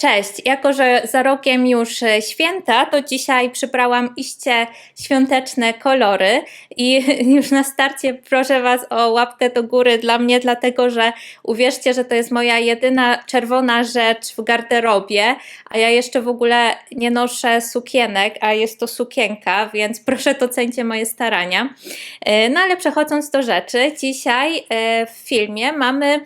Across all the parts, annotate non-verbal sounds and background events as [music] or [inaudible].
Cześć, jako że za rogiem już e, święta, to dzisiaj przybrałam iście świąteczne kolory i [laughs] już na starcie proszę Was o łapkę do góry dla mnie, dlatego że uwierzcie, że to jest moja jedyna czerwona rzecz w garderobie, a ja jeszcze w ogóle nie noszę sukienek, a jest to sukienka, więc [laughs] proszę docencie moje starania. E, No ale przechodząc do rzeczy, dzisiaj e, w filmie mamy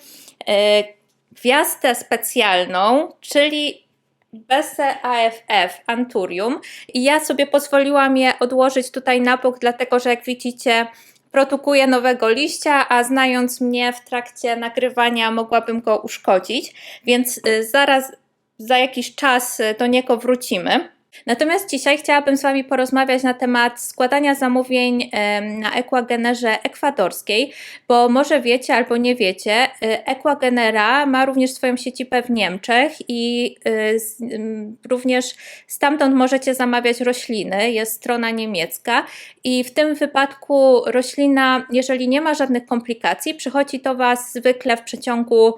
gwiazdę specjalną, czyli Besse AFF Anturium. I ja sobie pozwoliłam je odłożyć tutaj na bok, dlatego że jak widzicie, produkuję nowego liścia, a znając mnie w trakcie nagrywania mogłabym go uszkodzić, więc y, zaraz za jakiś czas y, do niego wrócimy. Natomiast dzisiaj chciałabym z Wami porozmawiać na temat składania zamówień na Ekwagenerze ekwadorskiej, bo może wiecie albo nie wiecie, y, Ekwagenera ma również swoją siedzibę w Niemczech i y, również stamtąd możecie zamawiać rośliny, jest strona niemiecka i w tym wypadku roślina, jeżeli nie ma żadnych komplikacji, przychodzi do Was zwykle w przeciągu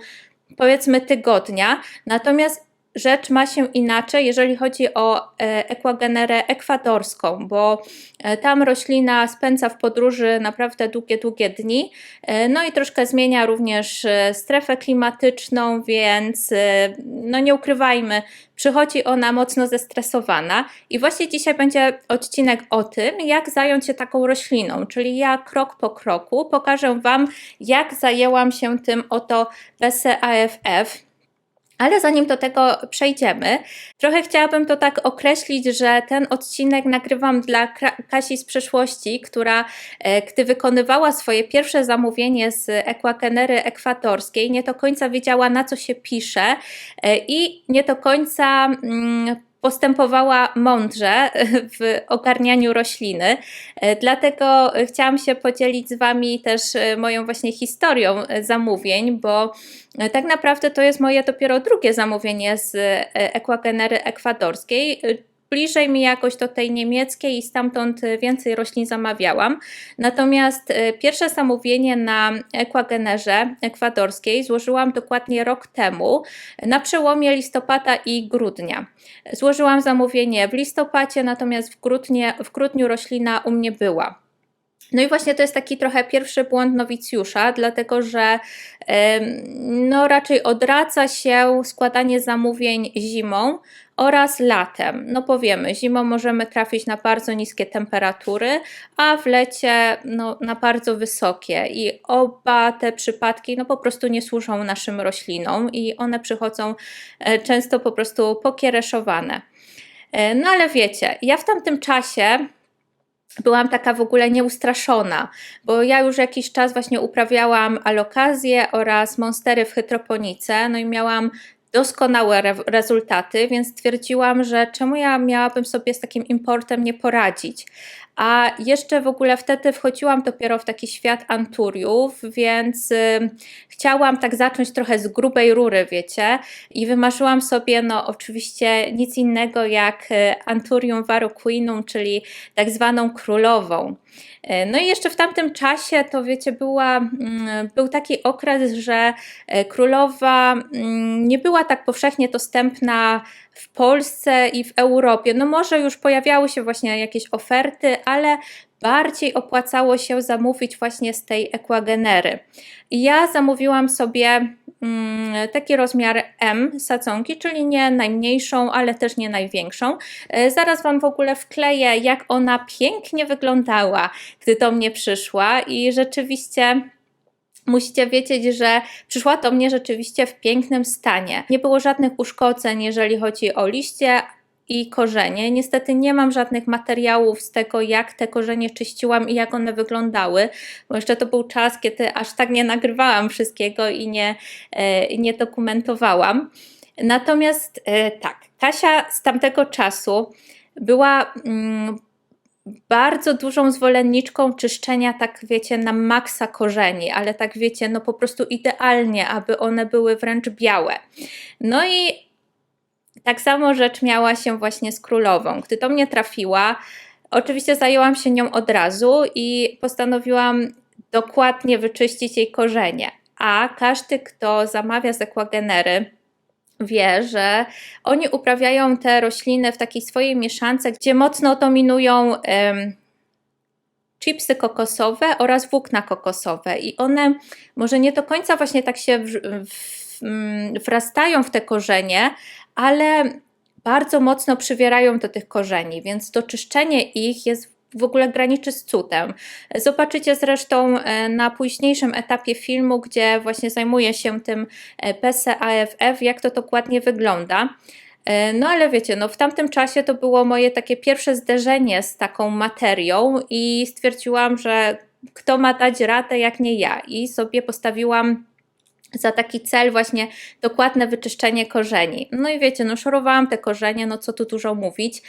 powiedzmy tygodnia, natomiast rzecz ma się inaczej, jeżeli chodzi o e, ekwagenerę ekwadorską, bo e, tam roślina spędza w podróży naprawdę długie, długie dni, e, no i troszkę zmienia również strefę klimatyczną, więc no nie ukrywajmy, przychodzi ona mocno zestresowana. I właśnie dzisiaj będzie odcinek o tym, jak zająć się taką rośliną, czyli ja krok po kroku pokażę Wam, jak zajęłam się tym oto BSAFF, ale zanim do tego przejdziemy, trochę chciałabym to tak określić, że ten odcinek nagrywam dla Kasi z przeszłości, która e, gdy wykonywała swoje pierwsze zamówienie z ekwakenery ekwatorskiej, nie do końca wiedziała na co się pisze e, i nie do końca mm, postępowała mądrze [laughs] w ogarnianiu rośliny. E, Dlatego chciałam się podzielić z Wami też e, moją właśnie historią e, zamówień, bo tak naprawdę to jest moje dopiero drugie zamówienie z e, ekwagenery ekwadorskiej. Bliżej mi jakoś do tej niemieckiej i stamtąd e, więcej roślin zamawiałam. Natomiast e, pierwsze zamówienie na ekwagenerze ekwadorskiej złożyłam dokładnie rok temu, na przełomie listopada i grudnia. Złożyłam zamówienie w listopadzie, natomiast w, grudnie, w grudniu roślina u mnie była. No i właśnie to jest taki trochę pierwszy błąd nowicjusza, dlatego że no raczej odraca się składanie zamówień zimą oraz latem. No powiemy, zimą możemy trafić na bardzo niskie temperatury, a w lecie no, na bardzo wysokie i oba te przypadki no po prostu nie służą naszym roślinom i one przychodzą e, często po prostu pokiereszowane. E, No ale wiecie, ja w tamtym czasie byłam taka w ogóle nieustraszona, bo ja już jakiś czas właśnie uprawiałam alokazję oraz monstery w hydroponice, no i miałam doskonałe re- rezultaty, więc stwierdziłam, że czemu ja miałabym sobie z takim importem nie poradzić. A jeszcze w ogóle wtedy wchodziłam dopiero w taki świat anturiów, więc y, chciałam tak zacząć trochę z grubej rury, wiecie, i wymarzyłam sobie, no oczywiście nic innego jak y, Anturium Varroquinum, czyli tak zwaną królową. E, No i jeszcze w tamtym czasie to wiecie, była, mm, był taki okres, że e, królowa mm, nie była tak powszechnie dostępna w Polsce i w Europie. No może już pojawiały się właśnie jakieś oferty, ale bardziej opłacało się zamówić właśnie z tej ekwagenery. I ja zamówiłam sobie mm, taki rozmiar M sadzonki, czyli nie najmniejszą, ale też nie największą. E, Zaraz Wam w ogóle wkleję, jak ona pięknie wyglądała, gdy do mnie przyszła i rzeczywiście musicie wiedzieć, że przyszła do mnie rzeczywiście w pięknym stanie. Nie było żadnych uszkodzeń, jeżeli chodzi o liście i korzenie. Niestety nie mam żadnych materiałów z tego, jak te korzenie czyściłam i jak one wyglądały, bo jeszcze to był czas, kiedy aż tak nie nagrywałam wszystkiego i nie, e, nie dokumentowałam. Natomiast e, tak, Kasia z tamtego czasu była mm, bardzo dużą zwolenniczką czyszczenia, tak wiecie, na maksa korzeni, ale tak wiecie, no po prostu idealnie, aby one były wręcz białe. No i tak samo rzecz miała się właśnie z królową. Gdy do mnie trafiła, oczywiście zajęłam się nią od razu i postanowiłam dokładnie wyczyścić jej korzenie. A każdy, kto zamawia z ekwagenery, wie, że oni uprawiają te rośliny w takiej swojej mieszance, gdzie mocno dominują chipsy kokosowe oraz włókna kokosowe. I one może nie do końca właśnie tak się w, w, mm, wrastają w te korzenie, ale bardzo mocno przywierają do tych korzeni, więc to czyszczenie ich jest w ogóle graniczy z cudem. Zobaczycie zresztą e, na późniejszym etapie filmu, gdzie właśnie zajmuję się tym e, PSAFF, jak to dokładnie wygląda. E, no ale wiecie, no w tamtym czasie to było moje takie pierwsze zderzenie z taką materią i stwierdziłam, że kto ma dać radę jak nie ja i sobie postawiłam za taki cel właśnie dokładne wyczyszczenie korzeni. No i wiecie, no szorowałam te korzenie, no co tu dużo mówić.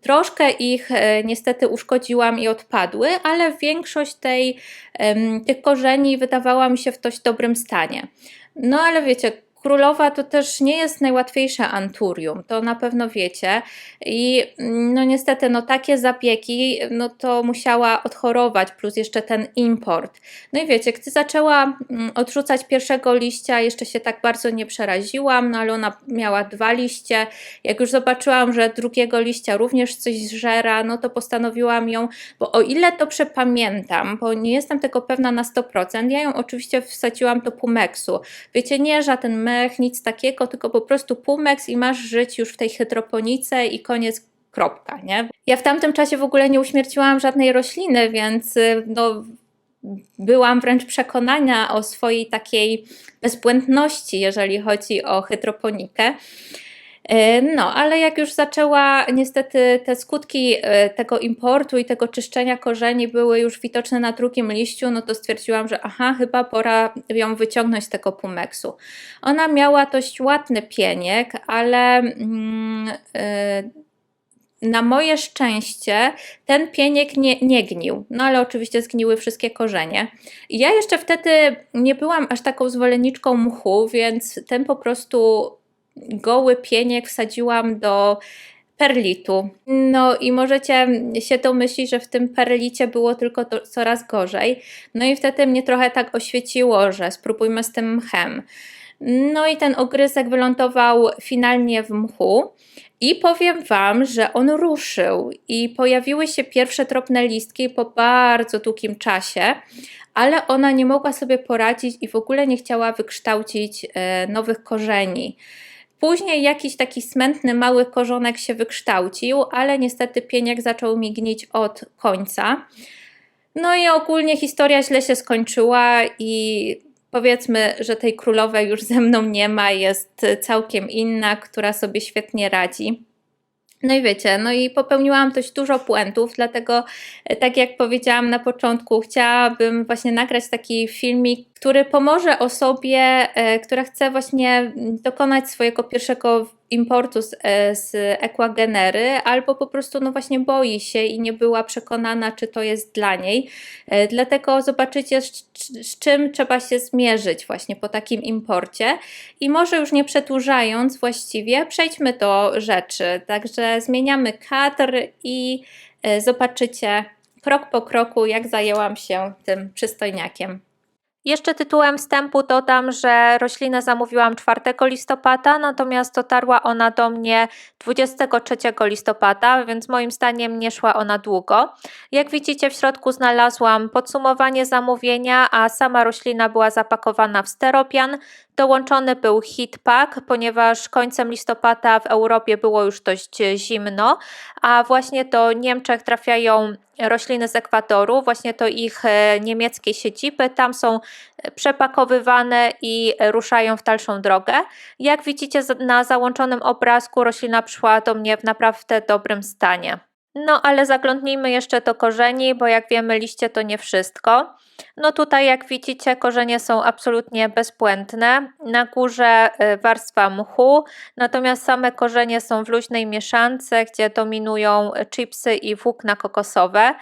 troszkę ich e, niestety uszkodziłam i odpadły, ale większość tej, tych korzeni wydawała mi się w dość dobrym stanie. No ale wiecie, Królowa to też nie jest najłatwiejsze anturium, to na pewno wiecie. I no niestety, no takie zabiegi, no to musiała odchorować, plus jeszcze ten import. No i wiecie, gdy zaczęła mm, odrzucać pierwszego liścia, jeszcze się tak bardzo nie przeraziłam, no ale ona miała dwa liście. Jak już zobaczyłam, że drugiego liścia również coś zżera, no to postanowiłam ją, bo o ile to przepamiętam, bo nie jestem tego pewna na 100%, ja ją oczywiście wsadziłam do pumeksu. Wiecie, nie żaden mech, nic takiego, tylko po prostu półmeks i masz żyć już w tej hydroponice i koniec kropka, nie? Ja w tamtym czasie w ogóle nie uśmierciłam żadnej rośliny, więc y, no, byłam wręcz przekonana o swojej takiej bezbłędności, jeżeli chodzi o hydroponikę. E, no, ale jak już zaczęła, niestety te skutki e, tego importu i tego czyszczenia korzeni były już widoczne na drugim liściu, no to stwierdziłam, że aha, chyba pora ją wyciągnąć z tego pumeksu. Ona miała dość ładny pieniek, ale e, na moje szczęście ten pieniek nie, nie gnił, no ale oczywiście zgniły wszystkie korzenie. Ja jeszcze wtedy nie byłam aż taką zwolenniczką mchu, więc ten po prostu goły pieniek wsadziłam do perlitu. No i możecie się domyślić, że w tym perlicie było tylko to coraz gorzej. No i wtedy mnie trochę tak oświeciło, że spróbujmy z tym mchem. No i ten ogryzek wylądował finalnie w mchu. I powiem Wam, że on ruszył i pojawiły się pierwsze drobne listki po bardzo długim czasie, ale ona nie mogła sobie poradzić i w ogóle nie chciała wykształcić e, nowych korzeni. Później jakiś taki smętny mały korzonek się wykształcił, ale niestety pieniek zaczął mi gnić od końca. No i ogólnie historia źle się skończyła i powiedzmy, że tej królowej już ze mną nie ma, jest całkiem inna, która sobie świetnie radzi. No i wiecie, no i popełniłam dość dużo błędów, dlatego tak jak powiedziałam na początku, chciałabym właśnie nagrać taki filmik, który pomoże osobie, e, która chce właśnie dokonać swojego pierwszego importu z, e, z Equagenery, albo po prostu no właśnie boi się i nie była przekonana, czy to jest dla niej. E, dlatego zobaczycie, z, z czym trzeba się zmierzyć właśnie po takim imporcie. I może już nie przedłużając właściwie, przejdźmy do rzeczy. Także zmieniamy kadr i zobaczycie krok po kroku, jak zajęłam się tym przystojniakiem. Jeszcze tytułem wstępu dodam, że roślinę zamówiłam 4 listopada, natomiast dotarła ona do mnie 23 listopada, więc moim zdaniem nie szła ona długo. Jak widzicie w środku znalazłam podsumowanie zamówienia, a sama roślina była zapakowana w steropian. Dołączony był heat pack, ponieważ końcem listopada w Europie było już dość zimno, a właśnie do Niemczech trafiają rośliny z Ekwadoru, właśnie to ich e, niemieckie siedziby, tam są przepakowywane i ruszają w dalszą drogę. Jak widzicie na załączonym obrazku roślina przyszła do mnie w naprawdę dobrym stanie. No ale zaglądnijmy jeszcze do korzeni, bo jak wiemy liście to nie wszystko. No tutaj jak widzicie korzenie są absolutnie bezbłędne. Na górze y, warstwa mchu, natomiast same korzenie są w luźnej mieszance, gdzie dominują chipsy i włókna kokosowe.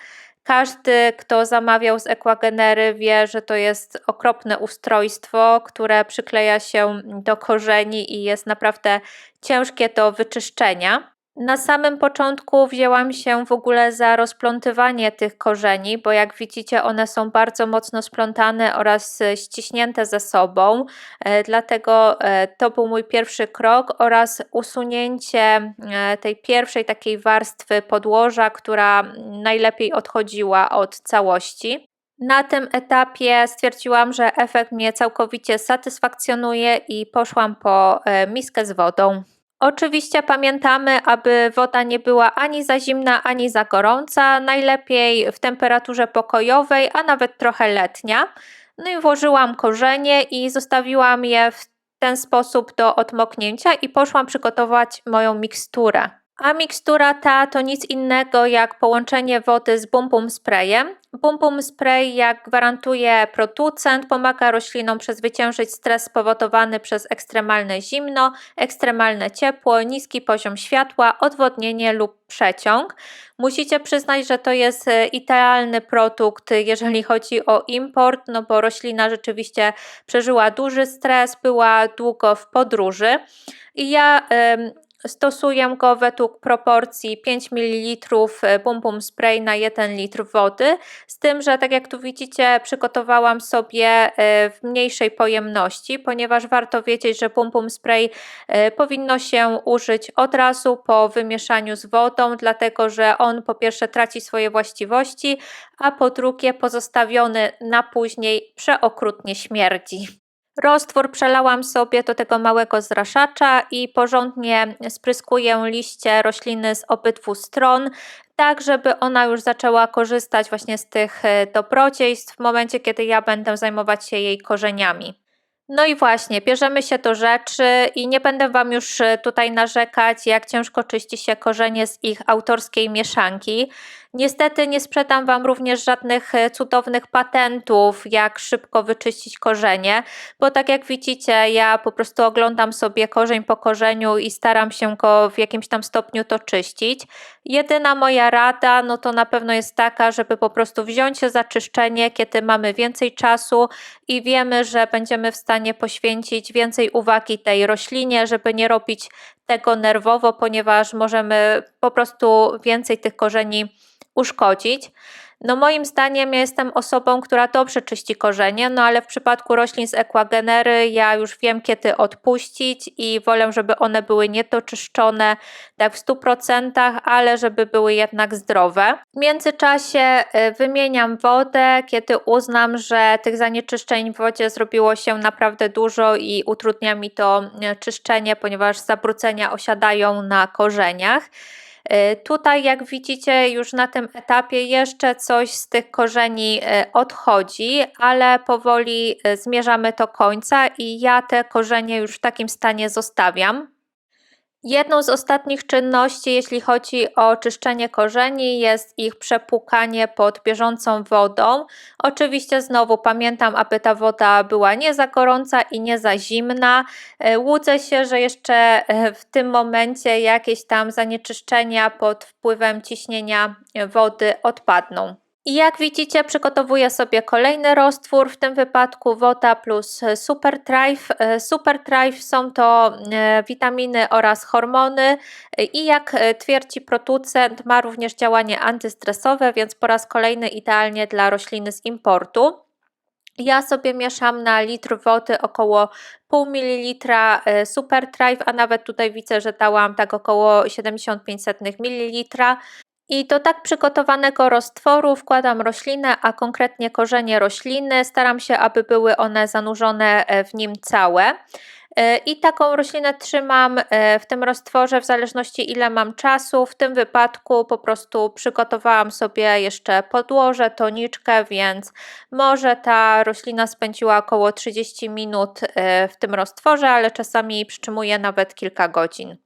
Każdy, kto zamawiał z Equagenery wie, że to jest okropne ustrojstwo, które przykleja się do korzeni i jest naprawdę ciężkie do wyczyszczenia. Na samym początku wzięłam się w ogóle za rozplątywanie tych korzeni, bo jak widzicie, one są bardzo mocno splątane oraz e, ściśnięte ze sobą. E, dlatego e, to był mój pierwszy krok oraz usunięcie tej pierwszej takiej warstwy podłoża, która najlepiej odchodziła od całości. Na tym etapie stwierdziłam, że efekt mnie całkowicie satysfakcjonuje i poszłam po miskę z wodą. Oczywiście pamiętamy, aby woda nie była ani za zimna, ani za gorąca, najlepiej w temperaturze pokojowej, a nawet trochę letnia. No i włożyłam korzenie i zostawiłam je w ten sposób do odmoknięcia i poszłam przygotować moją miksturę. A mikstura ta to nic innego jak połączenie wody z Bum Bum Sprayem. Bum Bum Spray, jak gwarantuje producent, pomaga roślinom przezwyciężyć stres spowodowany przez ekstremalne zimno, ekstremalne ciepło, niski poziom światła, odwodnienie lub przeciąg. Musicie przyznać, że to jest e, idealny produkt, jeżeli chodzi o import, no bo roślina rzeczywiście przeżyła duży stres, była długo w podróży. I ja Stosuję go według proporcji 5 ml Bum Bum Spray na 1 litr wody, z tym, że tak jak tu widzicie przygotowałam sobie e, w mniejszej pojemności, ponieważ warto wiedzieć, że Bum Bum Spray e, powinno się użyć od razu po wymieszaniu z wodą, dlatego że on po pierwsze traci swoje właściwości, a po drugie pozostawiony na później przeokrutnie śmierdzi. Roztwór przelałam sobie do tego małego zraszacza i porządnie spryskuję liście rośliny z obydwu stron, tak żeby ona już zaczęła korzystać właśnie z tych e, dobrodziejstw w momencie, kiedy ja będę zajmować się jej korzeniami. No i właśnie, bierzemy się do rzeczy i nie będę Wam już e, tutaj narzekać, jak ciężko czyści się korzenie z ich autorskiej mieszanki. Niestety nie sprzedam Wam również żadnych e, cudownych patentów, jak szybko wyczyścić korzenie, bo tak jak widzicie, ja po prostu oglądam sobie korzeń po korzeniu i staram się go w jakimś tam stopniu to czyścić. Jedyna moja rada, no to na pewno jest taka, żeby po prostu wziąć się za czyszczenie, kiedy mamy więcej czasu i wiemy, że będziemy w stanie poświęcić więcej uwagi tej roślinie, żeby nie robić tego nerwowo, ponieważ możemy po prostu więcej tych korzeni uszkodzić. No moim zdaniem ja jestem osobą, która dobrze czyści korzenie, no ale w przypadku roślin z ekwagenery ja już wiem kiedy odpuścić i wolę, żeby one były niedoczyszczone tak w 100%, ale żeby były jednak zdrowe. W międzyczasie y, wymieniam wodę, kiedy uznam, że tych zanieczyszczeń w wodzie zrobiło się naprawdę dużo i utrudnia mi to y, czyszczenie, ponieważ zabrudzenia osiadają na korzeniach. E, tutaj, jak widzicie, już na tym etapie jeszcze coś z tych korzeni e, odchodzi, ale powoli e, zmierzamy do końca i ja te korzenie już w takim stanie zostawiam. Jedną z ostatnich czynności, jeśli chodzi o czyszczenie korzeni, jest ich przepłukanie pod bieżącą wodą. Oczywiście znowu pamiętam, aby ta woda była nie za gorąca i nie za zimna. E, łudzę się, że jeszcze e, w tym momencie jakieś tam zanieczyszczenia pod wpływem ciśnienia wody odpadną. I jak widzicie, przygotowuję sobie kolejny roztwór, w tym wypadku woda plus Super Thrive. E, są to e, witaminy oraz hormony i jak e, twierdzi producent, ma również działanie antystresowe, więc po raz kolejny idealnie dla rośliny z importu. Ja sobie mieszam na litr wody około pół mililitra Super Thrive, a nawet tutaj widzę, że dałam tak około 75 ml. I do tak przygotowanego roztworu wkładam roślinę, a konkretnie korzenie rośliny. Staram się, aby były one zanurzone e, w nim całe. E, I taką roślinę trzymam e, w tym roztworze w zależności ile mam czasu. W tym wypadku po prostu przygotowałam sobie jeszcze podłoże, toniczkę, więc może ta roślina spędziła około 30 minut w tym roztworze, ale czasami przytrzymuję nawet kilka godzin.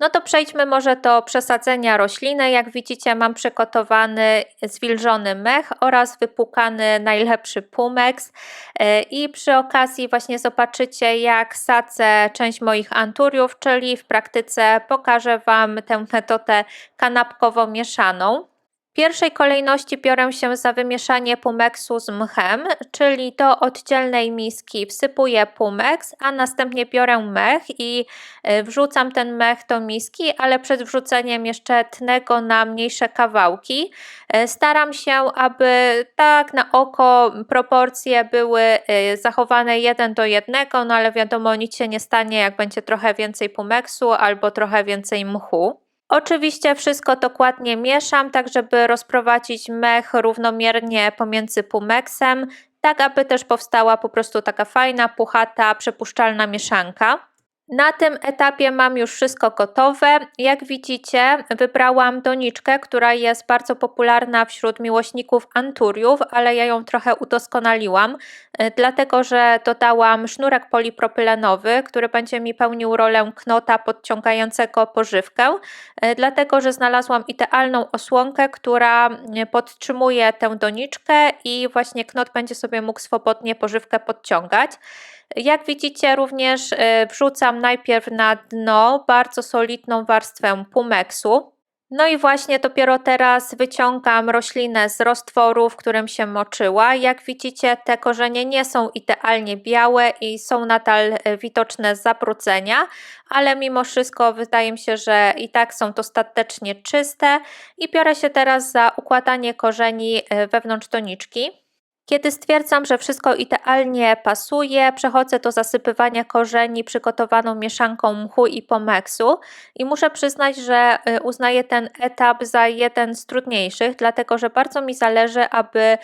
No to przejdźmy może do przesadzenia rośliny. Jak widzicie mam przygotowany zwilżony mech oraz wypłukany najlepszy pumex e, i przy okazji właśnie zobaczycie jak sadzę część moich anturiów, czyli w praktyce pokażę Wam tę metodę kanapkowo mieszaną. Pierwszej kolejności biorę się za wymieszanie pumeksu z mchem, czyli do oddzielnej miski wsypuję pumeks, a następnie biorę mech i y, wrzucam ten mech do miski, ale przed wrzuceniem jeszcze tnę go na mniejsze kawałki. Y, Staram się, aby tak na oko proporcje były y, zachowane jeden do jednego, no ale wiadomo, nic się nie stanie, jak będzie trochę więcej pumeksu albo trochę więcej mchu. Oczywiście wszystko dokładnie mieszam, tak żeby rozprowadzić mech równomiernie pomiędzy pumeksem, tak aby też powstała po prostu taka fajna, puchata, przepuszczalna mieszanka. Na tym etapie mam już wszystko gotowe. Jak widzicie, wybrałam doniczkę, która jest bardzo popularna wśród miłośników anturiów, ale ja ją trochę udoskonaliłam, y, dlatego że dodałam sznurek polipropylenowy, który będzie mi pełnił rolę knota podciągającego pożywkę, y, dlatego że znalazłam idealną osłonkę, która y, podtrzymuje tę doniczkę i właśnie knot będzie sobie mógł swobodnie pożywkę podciągać. Jak widzicie, również y, wrzucam najpierw na dno bardzo solidną warstwę pumeksu. No i właśnie dopiero teraz wyciągam roślinę z roztworu, w którym się moczyła. Jak widzicie, te korzenie nie są idealnie białe i są nadal y, widoczne zabrudzenia, ale mimo wszystko wydaje mi się, że i tak są dostatecznie czyste i biorę się teraz za układanie korzeni y, wewnątrz doniczki. Kiedy stwierdzam, że wszystko idealnie pasuje, przechodzę do zasypywania korzeni przygotowaną mieszanką mchu i pomeksu i muszę przyznać, że y, uznaję ten etap za jeden z trudniejszych, dlatego że bardzo mi zależy, aby y,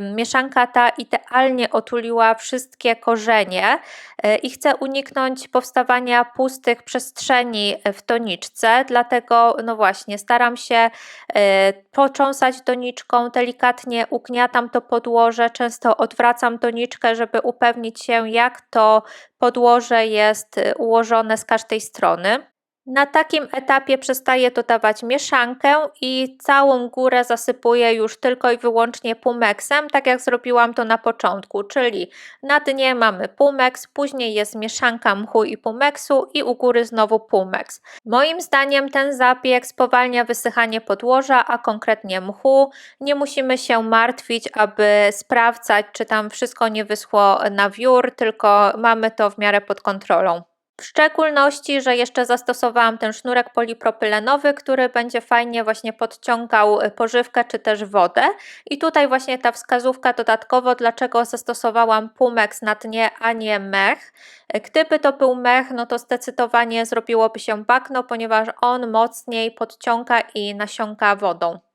mieszanka ta idealnie otuliła wszystkie korzenie y, i chcę uniknąć powstawania pustych przestrzeni w doniczce, dlatego no właśnie staram się począsać doniczką, delikatnie ugniatam to podłoże, podłoże, często odwracam doniczkę, żeby upewnić się, jak to podłoże jest y, ułożone z każdej strony. Na takim etapie przestaję dodawać mieszankę i całą górę zasypuję już tylko i wyłącznie pumeksem, tak jak zrobiłam to na początku, czyli na dnie mamy pumeks, później jest mieszanka mchu i pumeksu i u góry znowu pumeks. Moim zdaniem ten zabieg spowalnia wysychanie podłoża, a konkretnie mchu. Nie musimy się martwić, aby sprawdzać, czy tam wszystko nie wyschło na wiór, tylko mamy to w miarę pod kontrolą. W szczególności, że jeszcze zastosowałam ten sznurek polipropylenowy, który będzie fajnie właśnie podciągał y, pożywkę czy też wodę. I tutaj właśnie ta wskazówka dodatkowo, dlaczego zastosowałam pumex na dnie, a nie mech. Gdyby to był mech, no to zdecydowanie zrobiłoby się bagno, ponieważ on mocniej podciąga i nasiąka wodą.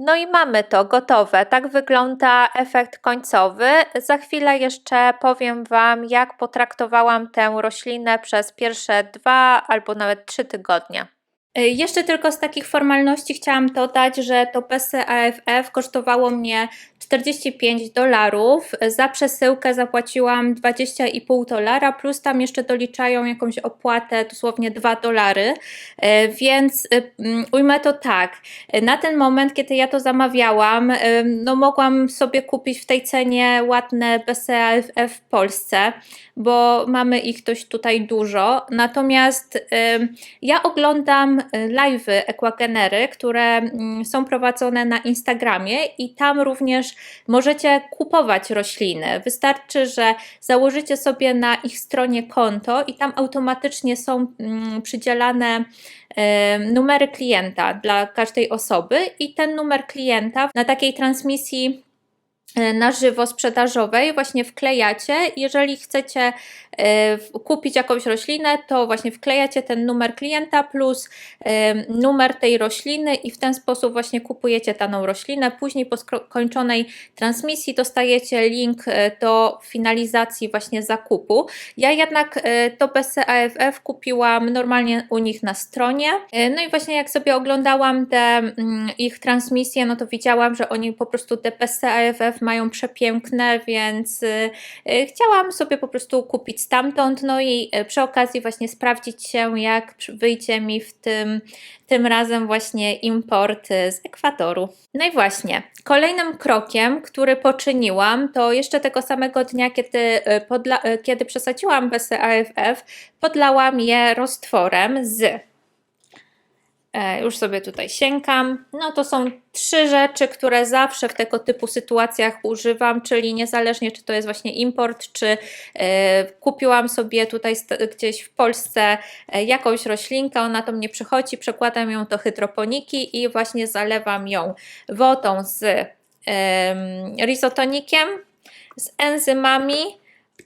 No i mamy to gotowe. Tak wygląda efekt końcowy. Za chwilę jeszcze powiem Wam, jak potraktowałam tę roślinę przez pierwsze dwa albo nawet trzy tygodnie. Y, jeszcze tylko z takich formalności chciałam dodać, że to PSAFF kosztowało mnie 45 dolarów. Za przesyłkę zapłaciłam 20,5 dolara, plus tam jeszcze doliczają jakąś opłatę, dosłownie 2 dolary. Y, więc y, mm, ujmę to tak. Na ten moment, kiedy ja to zamawiałam, no mogłam sobie kupić w tej cenie ładne PSAFF w Polsce, bo mamy ich dość tutaj dużo. Natomiast ja oglądam live'y Equagenery, które mm, są prowadzone na Instagramie i tam również możecie kupować rośliny. Wystarczy, że założycie sobie na ich stronie konto i tam automatycznie są mm, przydzielane numery klienta dla każdej osoby i ten numer klienta na takiej transmisji na żywo sprzedażowej właśnie wklejacie. Jeżeli chcecie e, kupić jakąś roślinę, to właśnie wklejacie ten numer klienta plus e, numer tej rośliny i w ten sposób właśnie kupujecie daną roślinę. Później po skończonej transmisji dostajecie link do finalizacji właśnie zakupu. Ja jednak to BCAFF kupiłam normalnie u nich na stronie. No i właśnie jak sobie oglądałam te mm, ich transmisje, no to widziałam, że oni po prostu te BCAFF mają przepiękne, więc y, y, chciałam sobie po prostu kupić stamtąd, no i y, przy okazji właśnie sprawdzić się, jak wyjdzie mi w tym, tym razem właśnie import z Ekwadoru. No i właśnie, kolejnym krokiem, który poczyniłam, to jeszcze tego samego dnia, kiedy, podla, kiedy przesadziłam BSAFF, podlałam je roztworem z Już sobie tutaj siękam. No to są trzy rzeczy, które zawsze w tego typu sytuacjach używam, czyli niezależnie czy to jest właśnie import, czy e, kupiłam sobie tutaj gdzieś w Polsce e, jakąś roślinkę, ona do mnie przychodzi, przekładam ją do hydroponiki i właśnie zalewam ją wodą z em, risotonikiem, z enzymami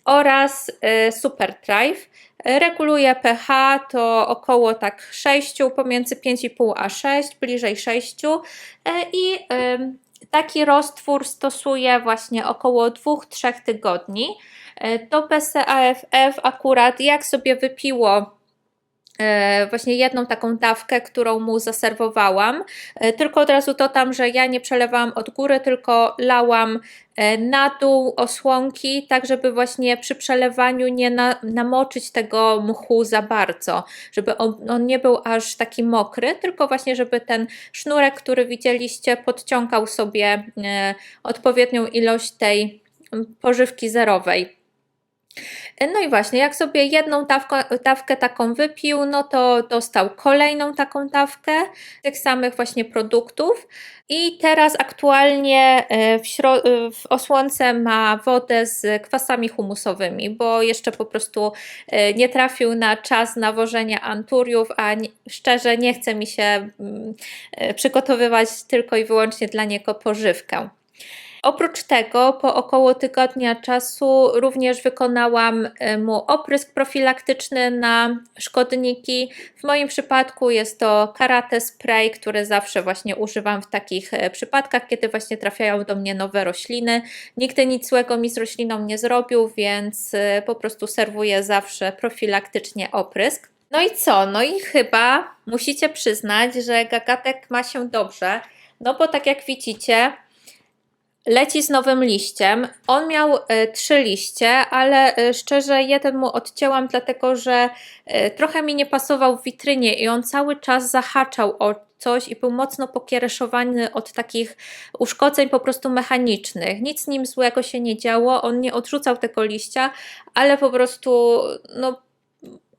oraz e, Super Thrive. Reguluje pH to około tak 6, pomiędzy 5,5 a 6, bliżej 6 e, i taki roztwór stosuję właśnie około 2-3 tygodni. E, To PCAFF akurat jak sobie wypiło właśnie jedną taką dawkę, którą mu zaserwowałam. E, Tylko od razu dodam, że ja nie przelewałam od góry, tylko lałam e, na dół osłonki, tak żeby właśnie przy przelewaniu nie na, namoczyć tego mchu za bardzo, żeby on, on nie był aż taki mokry, tylko właśnie żeby ten sznurek, który widzieliście, podciągał sobie e, odpowiednią ilość tej pożywki zerowej. No i właśnie, jak sobie jedną dawkę, dawkę taką wypił, no to dostał kolejną taką dawkę tych samych właśnie produktów. I teraz aktualnie e, w, śro- e, w osłonce ma wodę z kwasami humusowymi, bo jeszcze po prostu e, nie trafił na czas nawożenia anturiów, a nie, szczerze nie chce mi się mm, przygotowywać tylko i wyłącznie dla niego pożywkę. Oprócz tego, po około tygodnia czasu również wykonałam e, mu oprysk profilaktyczny na szkodniki. W moim przypadku jest to karate spray, który zawsze właśnie używam w takich e, przypadkach, kiedy właśnie trafiają do mnie nowe rośliny. Nigdy nic złego mi z rośliną nie zrobił, więc e, po prostu serwuję zawsze profilaktycznie oprysk. No i co? No i chyba musicie przyznać, że gagatek ma się dobrze, no bo tak jak widzicie, leci z nowym liściem. On miał e, trzy liście, ale e, szczerze jeden mu odcięłam, dlatego że e, trochę mi nie pasował w witrynie i on cały czas zahaczał o coś i był mocno pokiereszowany od takich uszkodzeń po prostu mechanicznych. Nic z nim złego się nie działo, on nie odrzucał tego liścia, ale po prostu no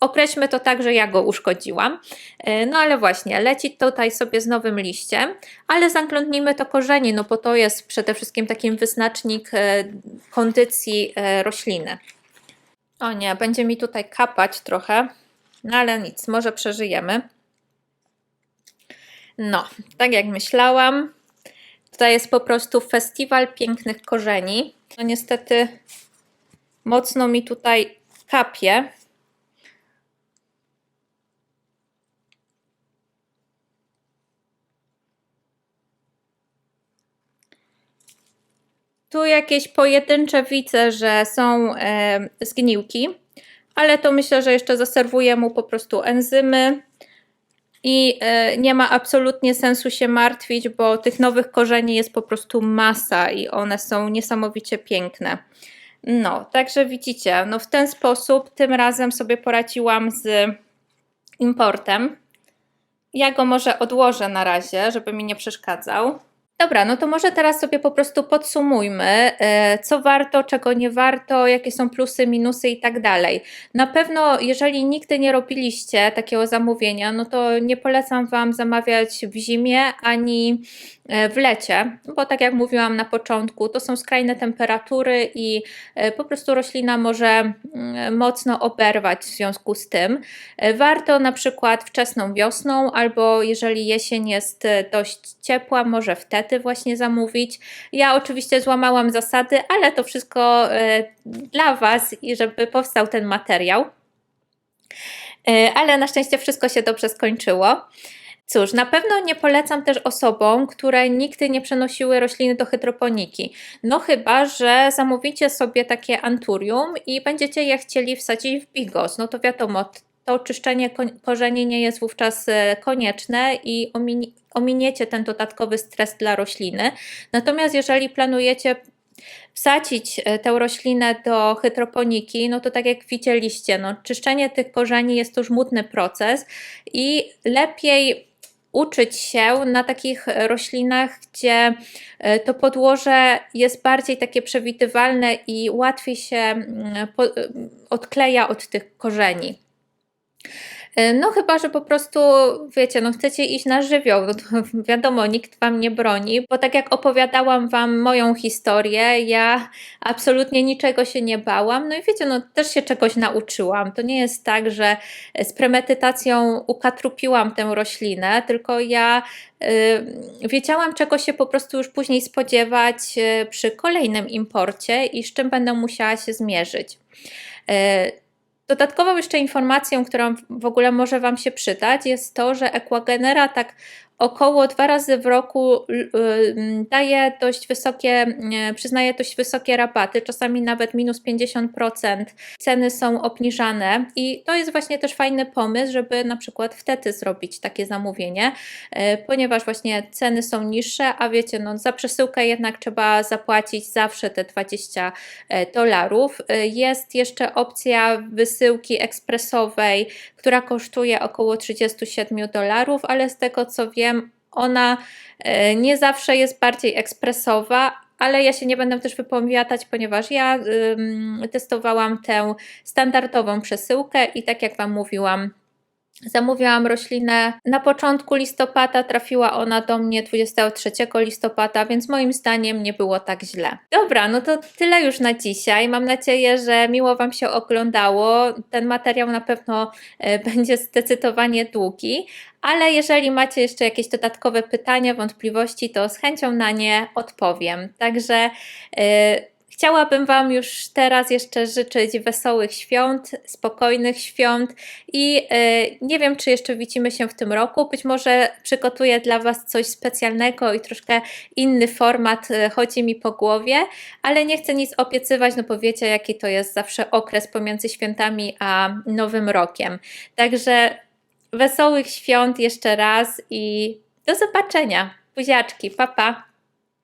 określmy to tak, że ja go uszkodziłam. E, No ale właśnie, leci tutaj sobie z nowym liściem, ale zaglądnijmy to korzenie, no bo to jest przede wszystkim taki wyznacznik e, kondycji e, rośliny. O nie, będzie mi tutaj kapać trochę, no ale nic, może przeżyjemy. No, tak jak myślałam, tutaj jest po prostu festiwal pięknych korzeni. No niestety mocno mi tutaj kapie. Tu jakieś pojedyncze widzę, że są e, zgniłki, ale to myślę, że jeszcze zaserwuję mu po prostu enzymy i e, nie ma absolutnie sensu się martwić, bo tych nowych korzeni jest po prostu masa i one są niesamowicie piękne. No, także widzicie, no w ten sposób tym razem sobie poradziłam z importem. Ja go może odłożę na razie, żeby mi nie przeszkadzał. Dobra, no to może teraz sobie po prostu podsumujmy, e, co warto, czego nie warto, jakie są plusy, minusy i tak dalej. Na pewno, jeżeli nigdy nie robiliście takiego zamówienia, no to nie polecam Wam zamawiać w zimie ani e, w lecie, bo tak jak mówiłam na początku, to są skrajne temperatury i e, po prostu roślina może mm, mocno oberwać w związku z tym. Warto na przykład wczesną wiosną, albo jeżeli jesień jest dość ciepła, może wtedy właśnie zamówić. Ja oczywiście złamałam zasady, ale to wszystko e, dla Was i żeby powstał ten materiał. E, Ale na szczęście wszystko się dobrze skończyło. Cóż, na pewno nie polecam też osobom, które nigdy nie przenosiły rośliny do hydroponiki. No chyba, że zamówicie sobie takie anturium i będziecie je chcieli wsadzić w bigos. No to wiadomo, to czyszczenie ko- korzeni nie jest wówczas e, konieczne i omini- ominiecie ten dodatkowy stres dla rośliny. Natomiast jeżeli planujecie wsadzić e, tę roślinę do hydroponiki, no to tak jak widzieliście, no, czyszczenie tych korzeni jest to żmudny proces i lepiej uczyć się na takich roślinach, gdzie e, to podłoże jest bardziej takie przewidywalne i łatwiej się mm, odkleja od tych korzeni. E, No chyba, że po prostu, wiecie, no chcecie iść na żywioł, no to [laughs] wiadomo, nikt wam nie broni, bo tak jak opowiadałam wam moją historię, ja absolutnie niczego się nie bałam, no i wiecie, no też się czegoś nauczyłam. To nie jest tak, że z premedytacją ukatrupiłam tę roślinę, tylko ja y, wiedziałam, czego się po prostu już później spodziewać przy kolejnym imporcie i z czym będę musiała się zmierzyć. Dodatkową jeszcze informacją, którą w ogóle może Wam się przydać, jest to, że Equagenera tak około dwa razy w roku y, y, daje dość wysokie, y, przyznaje dość wysokie rabaty, czasami nawet minus 50%. Ceny są obniżane i to jest właśnie też fajny pomysł, żeby na przykład wtedy zrobić takie zamówienie, y, ponieważ właśnie ceny są niższe, a wiecie, no za przesyłkę jednak trzeba zapłacić zawsze te 20 dolarów. Y, Jest jeszcze opcja wysyłki ekspresowej, która kosztuje około 37 dolarów, ale z tego co wiem, ona e, nie zawsze jest bardziej ekspresowa, ale ja się nie będę też wypowiadać, ponieważ ja testowałam tę standardową przesyłkę i tak jak Wam mówiłam, Zamówiłam roślinę na początku listopada, trafiła ona do mnie 23 listopada, więc moim zdaniem nie było tak źle. Dobra, no to tyle już na dzisiaj. Mam nadzieję, że miło Wam się oglądało. Ten materiał na pewno e, [laughs] będzie zdecydowanie długi, ale jeżeli macie jeszcze jakieś dodatkowe pytania, wątpliwości, to z chęcią na nie odpowiem. Także. e, Chciałabym Wam już teraz jeszcze życzyć wesołych świąt, spokojnych świąt i e, nie wiem, czy jeszcze widzimy się w tym roku. Być może przygotuję dla Was coś specjalnego i troszkę inny format e, chodzi mi po głowie, ale nie chcę nic obiecywać, no bo wiecie, jaki to jest zawsze okres pomiędzy świętami a Nowym Rokiem. Także wesołych świąt jeszcze raz i do zobaczenia. Buziaczki, pa pa!